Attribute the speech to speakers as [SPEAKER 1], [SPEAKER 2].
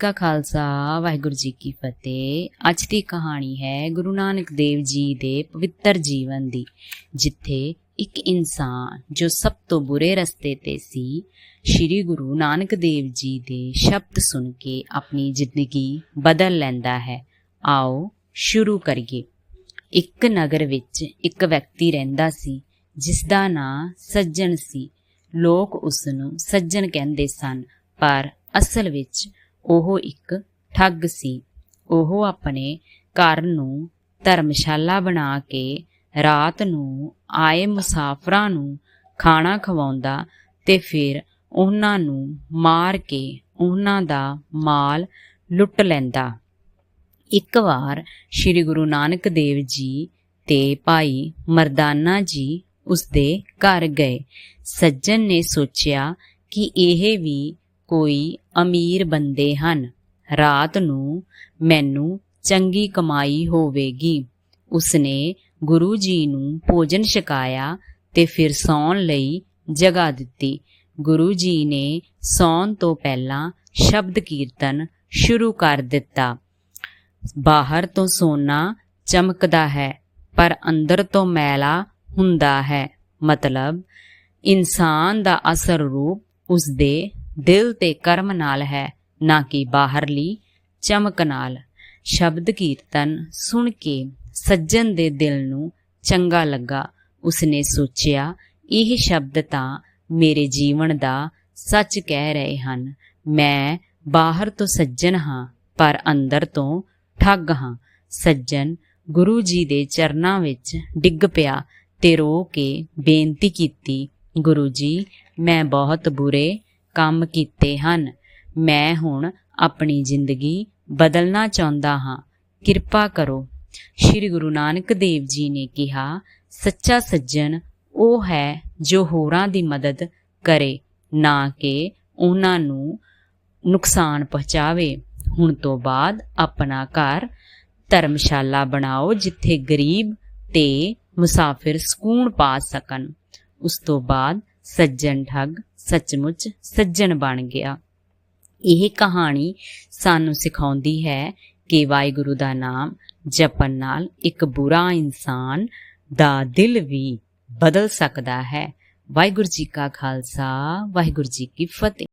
[SPEAKER 1] ਕਾ ਖਾਲਸਾ, ਵਾਹਿਗੁਰੂ ਜੀ ਕੀ ਫਤਿਹ। ਅੱਜ ਦੀ ਕਹਾਣੀ ਹੈ ਗੁਰੂ ਨਾਨਕ ਦੇਵ ਜੀ ਦੇ ਪਵਿੱਤਰ ਜੀਵਨ ਦੀ, ਜਿੱਥੇ ਇੱਕ ਇਨਸਾਨ ਜੋ ਸਭ ਤੋਂ ਬੁਰੇ ਰਸਤੇ ਤੇ ਸੀ, ਸ੍ਰੀ ਗੁਰੂ ਨਾਨਕ ਦੇਵ ਜੀ ਦੇ ਸ਼ਬਦ ਸੁਣ ਕੇ ਆਪਣੀ ਜ਼ਿੰਦਗੀ ਬਦਲ ਲੈਂਦਾ ਹੈ। ਆਓ ਸ਼ੁਰੂ ਕਰੀਏ। ਇੱਕ ਨਗਰ ਵਿੱਚ ਇੱਕ ਵਿਅਕਤੀ ਰਹਿੰਦਾ ਸੀ ਜਿਸ ਦਾ ਨਾਂ ਸੱਜਣ ਸੀ। ਲੋਕ ਉਸ ਨੂੰ ਸੱਜਣ ਕਹਿੰਦੇ ਸਨ, ਪਰ ਅਸਲ ਵਿੱਚ ਉਹ ਇੱਕ ਠੱਗ ਸੀ। ਉਹ ਆਪਣੇ ਘਰ ਨੂੰ ਧਰਮਸ਼ਾਲਾ ਬਣਾ ਕੇ ਰਾਤ ਨੂੰ ਆਏ ਮੁਸਾਫਰਾਂ ਨੂੰ ਖਾਣਾ ਖਵਾਉਂਦਾ ਤੇ ਫਿਰ ਉਹਨਾਂ ਨੂੰ ਮਾਰ ਕੇ ਉਹਨਾਂ ਦਾ ਮਾਲ ਲੁੱਟ ਲੈਂਦਾ। ਇੱਕ ਵਾਰ ਸ੍ਰੀ ਗੁਰੂ ਨਾਨਕ ਦੇਵ ਜੀ ਤੇ ਭਾਈ ਮਰਦਾਨਾ ਜੀ ਉਸਦੇ ਘਰ ਗਏ। ਸੱਜਣ ਨੇ ਸੋਚਿਆ ਕਿ ਇਹ ਵੀ ਕੋਈ ਅਮੀਰ ਬੰਦੇ ਹਨ। ਰਾਤ ਨੂੰ ਮੈਨੂੰ ਚੰਗੀ ਕਮਾਈ ਹੋਵੇਗੀ। ਉਸਨੇ ਗੁਰੂ ਜੀ ਨੂੰ ਭੋਜਨ ਛਕਾਇਆ ਤੇ ਫਿਰ ਸੌਣ ਲਈ ਜਗ੍ਹਾ ਦਿੱਤੀ। ਗੁਰੂ ਜੀ ਨੇ ਸੌਣ ਤੋਂ ਪਹਿਲਾਂ ਸ਼ਬਦ ਕੀਰਤਨ ਸ਼ੁਰੂ ਕਰ ਦਿੱਤਾ। ਬਾਹਰ ਤੋਂ ਸੋਨਾ ਚਮਕਦਾ ਹੈ, ਪਰ ਅੰਦਰ ਤੋਂ ਮੈਲਾ ਹੁੰਦਾ ਹੈ। ਮਤਲਬ ਇਨਸਾਨ ਦਾ ਅਸਰ ਰੂਪ ਉਸ ਦੇ ਦਿਲ ਤੇ ਕਰਮ ਨਾਲ ਹੈ, ਨਾ ਕਿ ਬਾਹਰਲੀ ਚਮਕ ਨਾਲ। ਸ਼ਬਦ ਕੀਰਤਨ ਸੁਣ ਕੇ ਸੱਜਣ ਦੇ ਦਿਲ ਨੂੰ ਚੰਗਾ ਲੱਗਾ। ਉਸਨੇ ਸੋਚਿਆ, ਇਹ ਸ਼ਬਦ ਤਾਂ ਮੇਰੇ ਜੀਵਨ ਦਾ ਸੱਚ ਕਹਿ ਰਹੇ ਹਨ। ਮੈਂ ਬਾਹਰ ਤੋਂ ਸੱਜਣ ਹਾਂ, ਪਰ ਅੰਦਰ ਤੋਂ ਠੱਗ ਹਾਂ। ਸੱਜਣ ਗੁਰੂ ਜੀ ਦੇ ਚਰਨਾਂ ਵਿੱਚ ਡਿੱਗ ਪਿਆ ਤੇ ਰੋ ਕੇ ਬੇਨਤੀ ਕੀਤੀ, ਗੁਰੂ ਜੀ, ਮੈਂ ਬਹੁਤ ਬੁਰੇ ਕੰਮ ਕੀਤੇ ਹਨ। ਮੈਂ ਹੁਣ ਆਪਣੀ ਜ਼ਿੰਦਗੀ ਬਦਲਣਾ ਚਾਹੁੰਦਾ ਹਾਂ। ਕਿਰਪਾ ਕਰੋ। ਸ੍ਰੀ ਗੁਰੂ ਨਾਨਕ ਦੇਵ ਜੀ ਨੇ ਕਿਹਾ, ਸੱਚਾ ਸੱਜਣ ਉਹ ਹੈ ਜੋ ਹੋਰਾਂ ਦੀ ਮਦਦ ਕਰੇ, ਨਾ ਕਿ ਉਹਨਾਂ ਨੂੰ ਨੁਕਸਾਨ ਪਹੁੰਚਾਵੇ। ਹੁਣ ਤੋਂ ਬਾਅਦ ਆਪਣਾ ਘਰ ਧਰਮਸ਼ਾਲਾ ਬਣਾਓ, ਜਿੱਥੇ ਗਰੀਬ ਤੇ ਮੁਸਾਫਿਰ ਸਕੂਨ ਪਾ ਸਕਣ। ਉਸ ਤੋਂ ਬਾਅਦ ਸੱਜਣ ਠੱਗ, ਸੱਚਮੁੱਚ ਸੱਜਣ ਬਣ ਗਿਆ। ਇਹ ਕਹਾਣੀ ਸਾਨੂੰ ਸਿਖਾਉਂਦੀ ਹੈ ਕਿ ਵਾਹਿਗੁਰੂ ਦਾ ਨਾਮ ਜਪਣ ਨਾਲ ਇੱਕ ਬੁਰਾ ਇਨਸਾਨ ਦਾ ਦਿਲ ਵੀ ਬਦਲ ਸਕਦਾ ਹੈ। ਵਾਹਿਗੁਰੂ ਜੀ ਕਾ ਖਾਲਸਾ, ਵਾਹਿਗੁਰੂ ਜੀ ਕੀ ਫਤਿਹ।